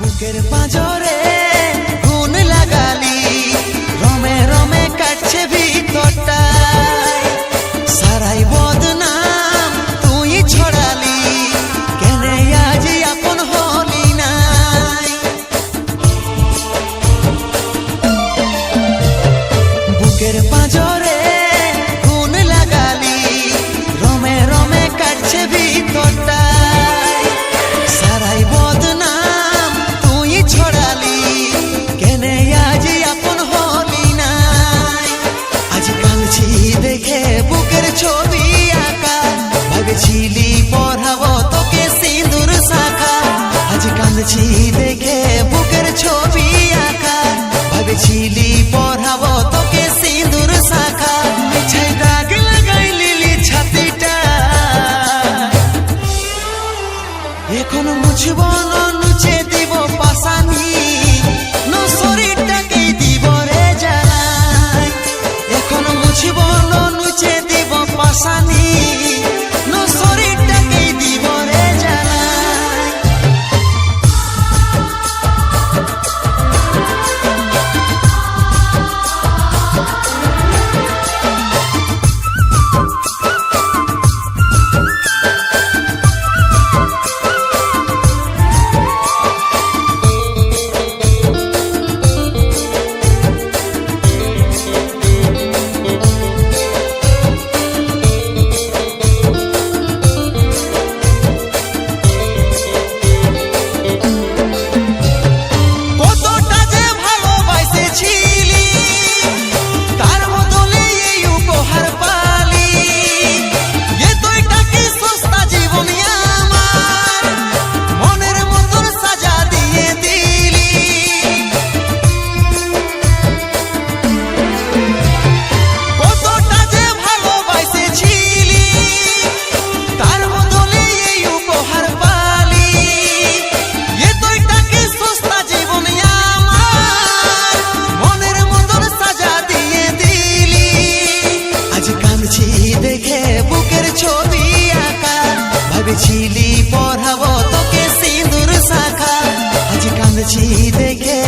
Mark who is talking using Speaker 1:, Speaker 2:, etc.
Speaker 1: বুকের পাঁজরে খুন লাগালি। রমে রমে কাটছে ভিতরটা সারাই বদনাম তুই ছড়ালি। কেন আজ আপন হলি নাই। বুকের পাঁজরে কাঁদছি দেখে বুকের ছবি আঁকা। ভাবেছিলি করেছি দেখে